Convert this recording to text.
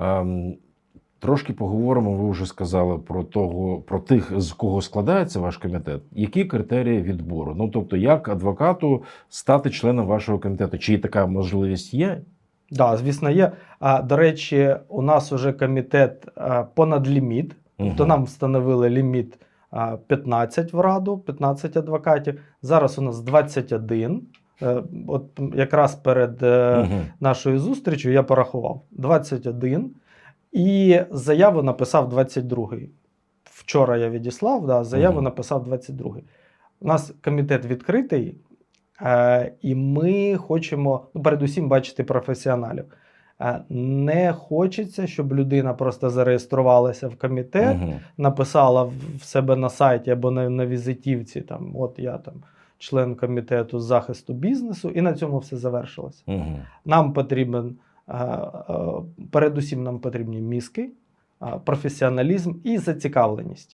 Ем, Трошки поговоримо, ви вже сказали про того, про тих, з кого складається ваш комітет. Які критерії відбору? Ну тобто, як адвокату стати членом вашого комітету? Чи така можливість є? Да, звісно, є. А, до речі, у нас вже комітет понад ліміт. Тобто Мгм. нам встановили ліміт 15 в раду, 15 адвокатів. Зараз у нас 21. Е, От якраз перед Мгм. нашою зустрічю я порахував 21. І заяву написав 22-й. Вчора я відіслав, да, заяву Мгм. написав 22-й. У нас комітет відкритий, е, і ми хочемо ну, передусім бачити професіоналів. Не хочеться, щоб людина просто зареєструвалася в комітет, Мгм. написала в в себе на сайті або на, на візитівці, там, от я там член комітету з захисту бізнесу, і на цьому все завершилося. Угу. Нам потрібен е, е, передусім нам потрібні мізки, е, професіоналізм і зацікавленість.